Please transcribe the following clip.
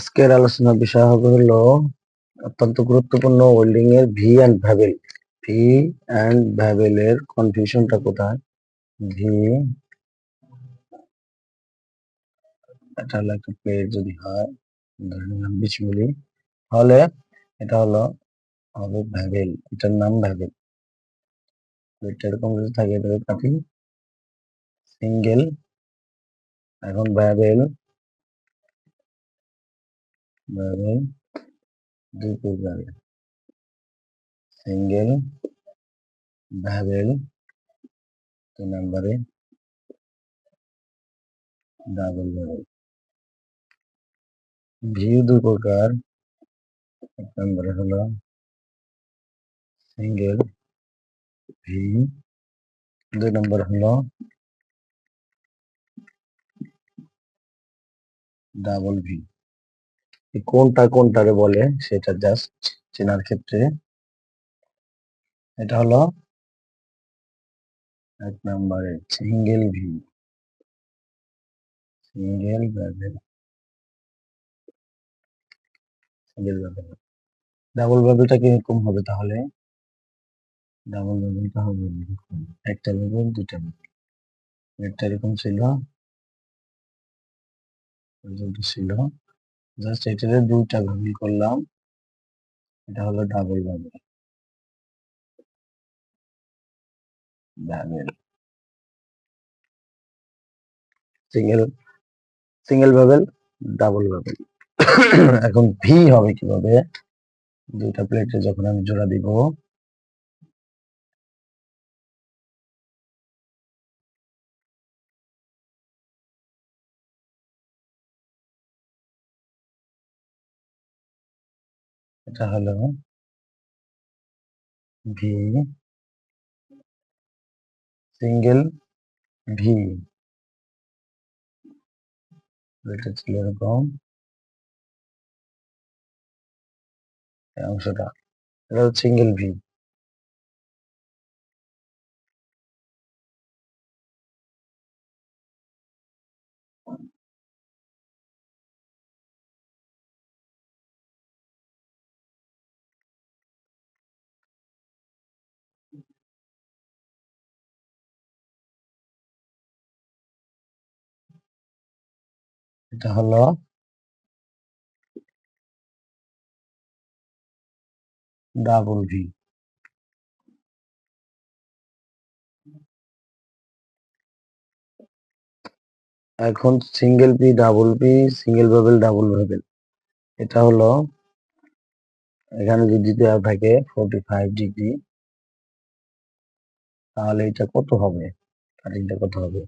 আজকের আলোচনার বিষয় হবে হলো অত্যন্ত গুরুত্বপূর্ণ ওয়েল্ডিং এর V and bevel V and bevel এর কনফিউশনটা কোথায়? ভি এটা হলো একটা প্লেট যদি হয়, ধরে নিলাম বিচ বলি তাহলে এটা হলো হবে ভ্যাবেল এটার নাম ভ্যাবেল প্লেটটা এরকম যদি থাকে এটাকে কাটি। সিঙ্গেল এখন ভ্যাবেল ভ্যাবেল দুই প্রকার সিঙ্গেল ভ্যাবেল দুই নম্বরে ডাবল ভ্যাবেল ভিউ দুই প্রকার এক নম্বরে হলো সিঙ্গেল ভি দুই নম্বর হলো ডাবল ভি কোনটা কোনটারে বলে সেটা জাস্ট চেনার ক্ষেত্রে। এটা হলো এক নম্বরে single V. Single bevel single bevel double ভ্যাবেলটা কীরকম হবে তাহলে? ডাবল ভ্যাবেলটা হবে একটা ভ্যাবেল দুটা ভ্যাবেল একটা এরকম ছিল ছিল। জাস্ট এটারে দুইটা ভ্যাবেল করলাম। এটা হলো double bevel bevel single single bevel double bevel এখন ভি হবে কীভাবে? দুইটা প্লেটে যখন আমি জোড়া দিব এটা হলো ভি সিঙ্গেল ভি এটা ছিল এরকম এই অংশটা এটা হচ্ছে সিঙ্গেল ভি এটা হলো ডাবল ভি এখন single P double P single bevel double bevel এটা হলো এখানে যদি দেওয়া থাকে ফোরটি ফাইভ ডিগ্রি তাহলে এটা কত হবে? কাটিংটা কত হবে?